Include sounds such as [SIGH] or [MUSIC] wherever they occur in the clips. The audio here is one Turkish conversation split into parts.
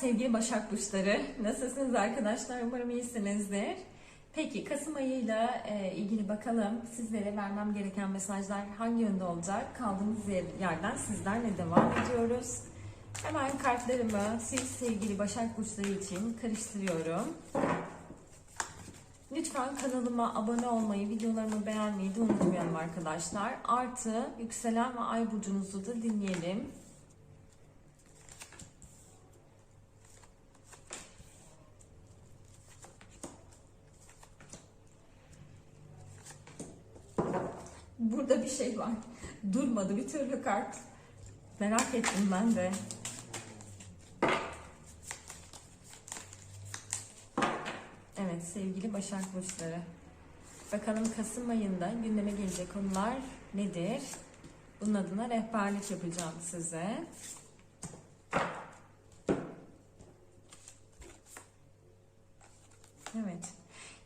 sevgili Başak Burçları. Nasılsınız arkadaşlar? Umarım iyisinizdir. Peki Kasım ayıyla e, ilgili bakalım sizlere vermem gereken mesajlar hangi yönde olacak? Kaldığımız yer- yerden sizlerle devam ediyoruz. Hemen kartlarımı siz sevgili Başak Burçları için karıştırıyorum. Lütfen kanalıma abone olmayı, videolarımı beğenmeyi de unutmayalım arkadaşlar. Artı yükselen ve ay burcunuzu da dinleyelim. Burada bir şey var. Durmadı bir türlü kart. Merak ettim ben de. Evet sevgili Başak Burçları. Bakalım Kasım ayında gündeme gelecek konular nedir? Bunun adına rehberlik yapacağım size. Evet.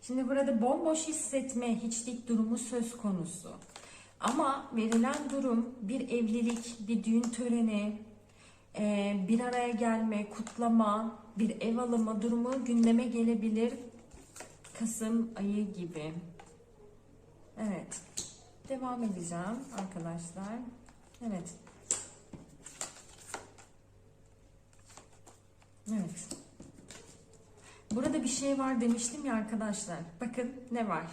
Şimdi burada bomboş hissetme, hiçlik durumu söz konusu. Ama verilen durum bir evlilik, bir düğün töreni, e, bir araya gelme, kutlama, bir ev alımı durumu gündeme gelebilir. Kasım ayı gibi. Evet. Devam edeceğim arkadaşlar. Evet. Evet. Burada bir şey var demiştim ya arkadaşlar. Bakın ne var.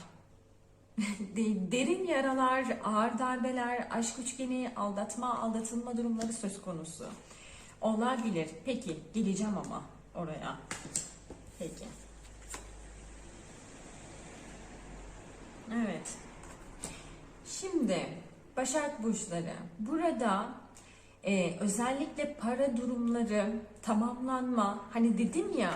[LAUGHS] De- Derin yaralar, ağır darbeler, aşk üçgeni, aldatma, aldatılma durumları söz konusu. Olabilir. Peki, geleceğim ama oraya. Peki. Evet. Şimdi Başak Burçları burada e, özellikle para durumları tamamlanma hani dedim ya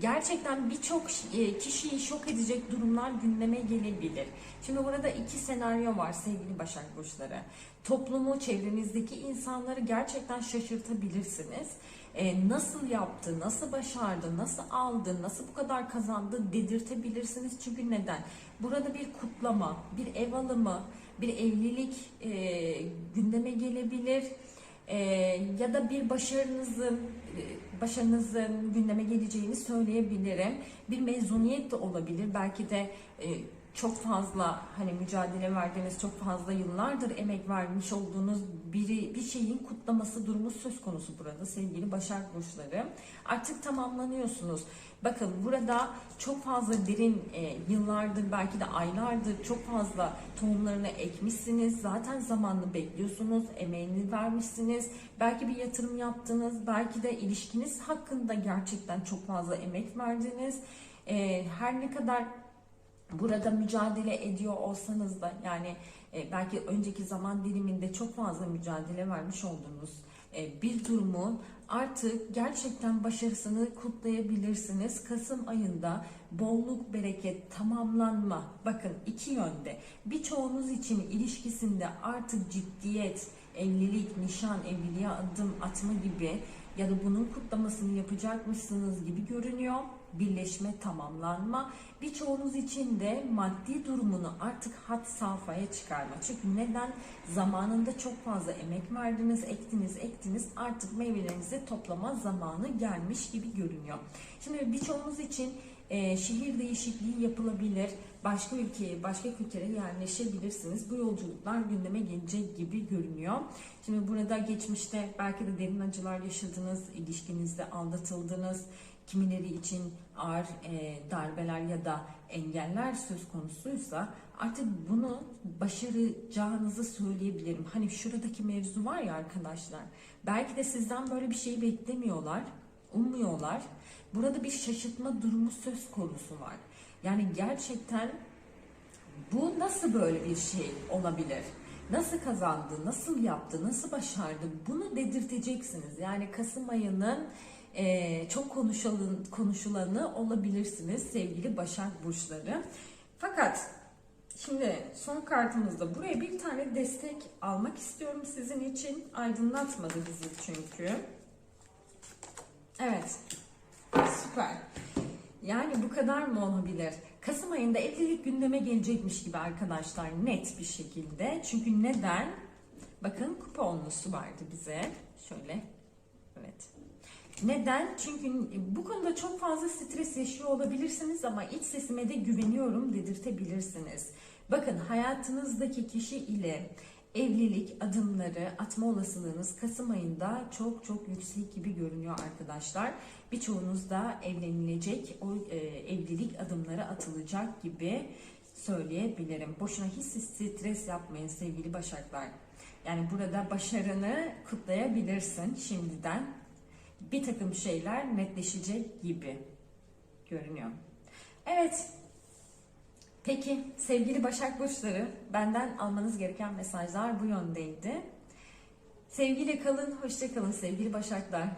gerçekten birçok e, kişiyi şok edecek durumlar gündeme gelebilir. Şimdi burada iki senaryo var sevgili Başak Burçları. Toplumu, çevrenizdeki insanları gerçekten şaşırtabilirsiniz. E, nasıl yaptı, nasıl başardı, nasıl aldı, nasıl bu kadar kazandı dedirtebilirsiniz. Çünkü neden? Burada bir kutlama, bir ev alımı, bir evlilik e, gündeme gelebilir. E, ya da bir başarınızın e, başarınızın gündeme geleceğini söyleyebilirim. Bir mezuniyet de olabilir. Belki de e, çok fazla hani mücadele verdiğiniz, çok fazla yıllardır emek vermiş olduğunuz biri bir şeyin kutlaması durumu söz konusu burada sevgili Başak Burçları. Artık tamamlanıyorsunuz. Bakın burada çok fazla derin e, yıllardır belki de aylardır çok fazla tohumlarını ekmişsiniz. Zaten zamanını bekliyorsunuz, emeğini vermişsiniz. Belki bir yatırım yaptınız, belki de ilişkiniz hakkında gerçekten çok fazla emek verdiniz. E, her ne kadar burada mücadele ediyor olsanız da yani e, belki önceki zaman diliminde çok fazla mücadele vermiş olduğunuz e, bir durumu artık gerçekten başarısını kutlayabilirsiniz. Kasım ayında bolluk, bereket, tamamlanma. Bakın iki yönde. Birçoğunuz için ilişkisinde artık ciddiyet, evlilik, nişan, evliliğe adım atma gibi ya da bunun kutlamasını yapacakmışsınız gibi görünüyor. Birleşme, tamamlanma. Birçoğunuz için de maddi durumunu artık hat safhaya çıkarma. Çünkü neden? Zamanında çok fazla emek verdiniz, ektiniz, ektiniz. Artık meyvelerinizi toplama zamanı gelmiş gibi görünüyor. Şimdi birçoğunuz için e, şehir değişikliği yapılabilir. Başka ülkeye, başka kültüre yerleşebilirsiniz. Bu yolculuklar gündeme gelecek gibi görünüyor. Şimdi burada geçmişte belki de derin acılar yaşadınız, ilişkinizde aldatıldınız. Kimileri için ağır e, darbeler ya da engeller söz konusuysa artık bunu başaracağınızı söyleyebilirim. Hani şuradaki mevzu var ya arkadaşlar. Belki de sizden böyle bir şey beklemiyorlar, ummuyorlar. Burada bir şaşırtma durumu söz konusu var. Yani gerçekten bu nasıl böyle bir şey olabilir? Nasıl kazandı, nasıl yaptı, nasıl başardı bunu dedirteceksiniz. Yani Kasım ayının e, çok konuşulan, konuşulanı olabilirsiniz sevgili Başak Burçları. Fakat şimdi son kartımızda buraya bir tane destek almak istiyorum sizin için. Aydınlatmadı bizi çünkü. Evet. Süper. Yani bu kadar mı olabilir? Kasım ayında evlilik gündeme gelecekmiş gibi arkadaşlar net bir şekilde. Çünkü neden? Bakın kupa onlusu vardı bize. Şöyle. Evet. Neden? Çünkü bu konuda çok fazla stres yaşıyor olabilirsiniz ama iç sesime de güveniyorum dedirtebilirsiniz. Bakın hayatınızdaki kişi ile evlilik adımları atma olasılığınız Kasım ayında çok çok yüksek gibi görünüyor arkadaşlar. Birçoğunuz da evlenilecek, o e, evlilik adımları atılacak gibi söyleyebilirim. Boşuna hiç stres yapmayın sevgili Başaklar. Yani burada başarını kutlayabilirsin şimdiden. Bir takım şeyler netleşecek gibi görünüyor. Evet. Peki sevgili Başak Burçları benden almanız gereken mesajlar bu yöndeydi. Sevgiyle kalın, hoşça kalın sevgili Başaklar.